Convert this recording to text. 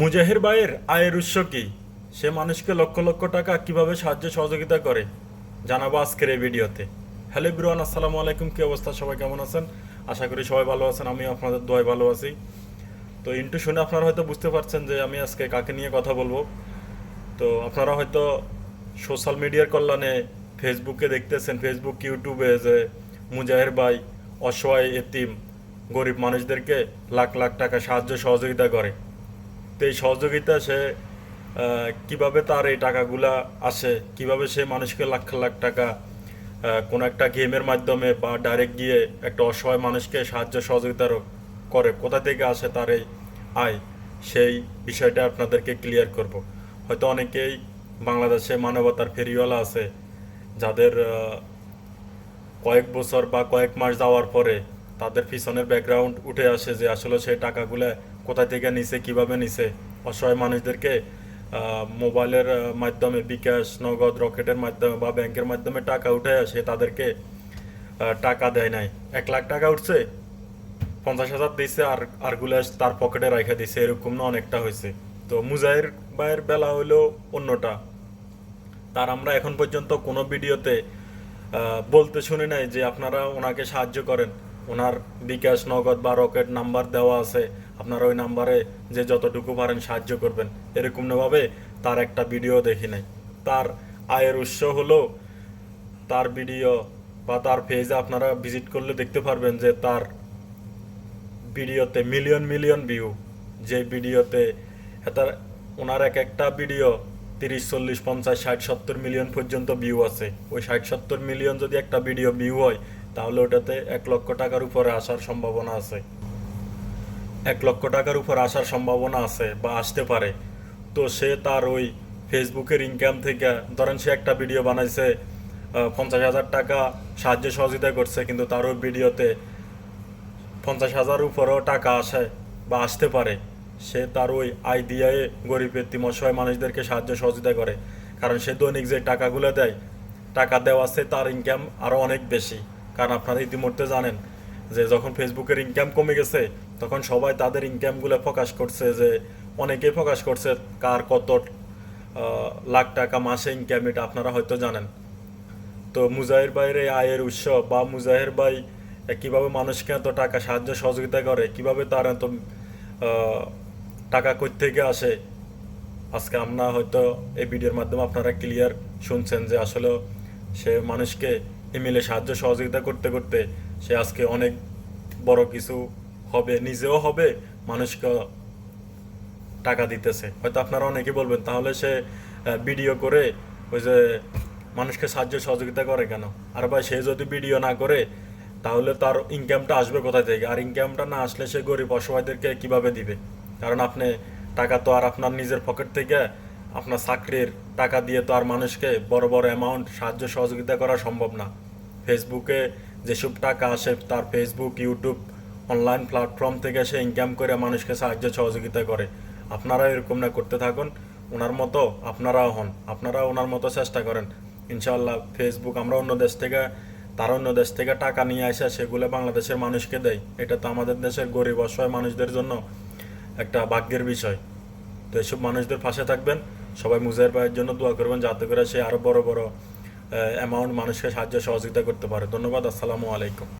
মুজাহির ভাইয়ের আয়ের উৎস কি? সে মানুষকে লক্ষ লক্ষ টাকা কীভাবে সাহায্য সহযোগিতা করে? জানাব আজকের এই ভিডিওতে। হ্যালো ব্রুয়ান আসসালামু আলাইকুম। কী অবস্থা? সবাই কেমন আছেন? আশা করি সবাই ভালো আছেন। আমি আপনাদের দোয়ায় ভালো আছি। তো ইন্টু শুনে আপনারা হয়তো বুঝতে পারছেন যে আমি আজকে কাকে নিয়ে কথা বলব। তো আপনারা হয়তো সোশ্যাল মিডিয়ার কল্যাণে ফেসবুকে দেখতেছেন, ফেসবুক, ইউটিউবে যে মুজাহির ভাই অসহায় এতিম গরিব মানুষদেরকে লাখ লাখ টাকা সাহায্য সহযোগিতা করে। তো এই সহযোগিতা সে কীভাবে তার এই টাকাগুলা আসে, কীভাবে সে মানুষকে লাখ লাখ টাকা কোনো একটা গেমের মাধ্যমে বা ডাইরেক্ট গিয়ে একটা অসহায় মানুষকে সাহায্য সহযোগিতা করে, কোথা থেকে আসে তার এই আয়? সেই বিষয়টা আপনাদেরকে ক্লিয়ার করব। হয়তো অনেকেই বাংলাদেশে মানবতার ফেরিওয়ালা আছে, যাদের কয়েক বছর বা কয়েক মাস যাওয়ার পরে তাদের পিছনের ব্যাকগ্রাউন্ড উঠে আসে যে আসলে সেই টাকাগুলো কোথা থেকে নিছে, কীভাবে নিছে? অসহায় মানুষদেরকে মোবাইলের মাধ্যমে, বিকাশ, নগদ, রকেটের মাধ্যমে বা ব্যাংকের মাধ্যমে টাকা উঠে আসে, তাদেরকে টাকা দেয় নাই। এক লাখ টাকা উঠছে, পঞ্চাশ হাজার দিছে, আর আরগুলো তার পকেটে রাখা দিছে, এরকম না অনেকটা হয়েছে। তো মুজাহির ভাইয়ের বেলা হইল অন্যটা। তার আমরা এখন পর্যন্ত কোনো ভিডিওতে বলতে শুনি নাই যে আপনারা ওনাকে সাহায্য করেন। ওনার বিকাশ, নগদ বা রকেট নাম্বার দেওয়া আছে। আপনারা ওই নাম্বারে যে যতটুকু পারেন সাহায্য করবেন। এরকম ভাবে তার একটা ভিডিও দেখি নাই। তার আয়ের উৎস হলো তার ভিডিও বা তার পেজে আপনারা ভিজিট করলে দেখতে পারবেন যে তার ভিডিওতে মিলিয়ন মিলিয়ন ভিউ। যে ভিডিওতে তার ওনার এক একটা ভিডিও তিরিশ, চল্লিশ, পঞ্চাশ, ষাট, সত্তর মিলিয়ন পর্যন্ত ভিউ আছে। ওই ষাট, সত্তর মিলিয়ন যদি একটা ভিডিও ভিউ হয়, তাহলে ওটাতে এক লক্ষ টাকার উপরে আসার সম্ভাবনা আছে। এক লক্ষ টাকার উপর আসার সম্ভাবনা আছে বা আসতে পারে। তো সে তার ওই ফেসবুকের ইনকাম থেকে, ধরেন সে একটা ভিডিও বানাইছে পঞ্চাশ হাজার টাকা সাহায্য সহযোগিতা করছে, কিন্তু তার ওই ভিডিওতে পঞ্চাশ হাজার উপরেও টাকা আসে বা আসতে পারে। সে তার ওই দিয়ে গরিব এতিম অসহায় মানুষদেরকে সাহায্য সহযোগিতা করে। কারণ সে দৈনিক যে টাকাগুলো দেয়, টাকা দেওয়া আছে তার ইনকাম আরও অনেক বেশি। কারণ আপনারা ইতিমধ্যে জানেন যে যখন ফেসবুকের ইনকাম কমে গেছে, তখন সবাই তাদের ইনকামগুলো প্রকাশ করছে যে অনেকেই প্রকাশ করছে কার কত লাখ টাকা মাসে ইনকাম এটা আপনারা হয়তো জানেন। তো মুজাহির ভাইয়ের এই আয়ের উৎস বা মুজাহির ভাই কীভাবে মানুষকে এত টাকা সাহায্য সহযোগিতা করে, কীভাবে তার এত টাকা কই থেকে আসে, আজকে আমরা হয়তো এই ভিডিওর মাধ্যমে আপনারা ক্লিয়ার শুনছেন যে আসলে সে মানুষকে ইমেলে সাহায্য সহযোগিতা করতে করতে সে আজকে অনেক বড় কিছু হবে, নিজেও হবে, মানুষকে টাকা দিতেছে। হয়তো আপনারা অনেকে বলবেন, তাহলে সে ভিডিও করে ওই যে মানুষকে সাহায্য সহযোগিতা করে কেন? আর ভাই, সে যদি ভিডিও না করে, তাহলে তার ইনকামটা আসবে কোথা থেকে? আর ইনকামটা না আসলে সে গরিব অসহায়দেরকে কীভাবে দিবে? কারণ আপনি টাকা তো আর আপনার নিজের পকেট থেকে আপনার চাকরির টাকা দিয়ে তো আর মানুষকে বড় বড় অ্যামাউন্ট সাহায্য সহযোগিতা করা সম্ভব না। ফেসবুকে যেসব টাকা আসে তার ফেসবুক ইউটিউব অনলাইন প্ল্যাটফর্ম থেকে সে ইনকাম করে মানুষকে সাহায্য সহযোগিতা করে। আপনারা এরকম না করতে থাকুন। ওনার মতো আপনারাও হন। আপনারা ওনার মতো চেষ্টা করেন। ইনশাআল্লাহ ফেসবুক আমরা অন্য দেশ থেকে, তারা অন্য দেশ থেকে টাকা নিয়ে আসে, সেগুলো বাংলাদেশের মানুষকে দেয়। এটা তো আমাদের দেশের গরিব, অসহায় মানুষদের জন্য একটা ভাগ্যের বিষয়। তো এসব মানুষদের পাশে থাকবেন। সবাই মুজাহির ভাইয়ের জন্য দোয়া করবেন যাতে করে সে আরও বড় বড় অ্যামাউন্ট মানুষকে সাহায্য সহযোগিতা করতে পারে। ধন্যবাদ আসসালামু আলাইকুম।